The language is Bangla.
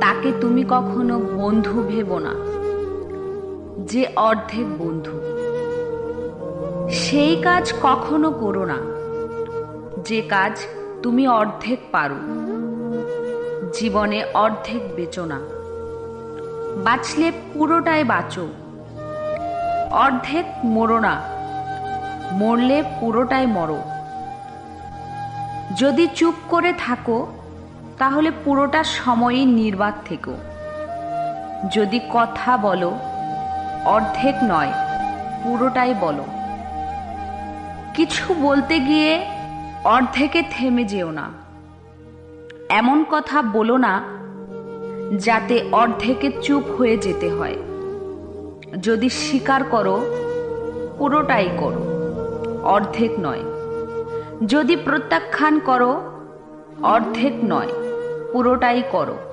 তাকে তুমি কখনো বন্ধু ভেবো না। যে অর্ধেক বন্ধু। সেই কাজ কখনো করো না। যে কাজ তুমি অর্ধেক পারো। জীবনে অর্ধেক বেচো না। বাঁচলে পুরোটাই বাঁচো। অর্ধেক মরো না। মরলে পুরোটাই মরো। যদি চুপ করে থাকো তাহলে পুরোটা সময়ই নির্বাক থেকো। যদি কথা বলো, অর্ধেক নয়, পুরোটাই বলো। কিছু বলতে গিয়ে অর্ধেকে থেমে যেও না। এমন কথা বলো না, যাতে অর্ধেকে চুপ হয়ে যেতে হয়। যদি স্বীকার করো, পুরোটাই করো, অর্ধেক নয়। যদি প্রত্যাখ্যান করো, অর্ধেক নয়। পুরোটাই করো।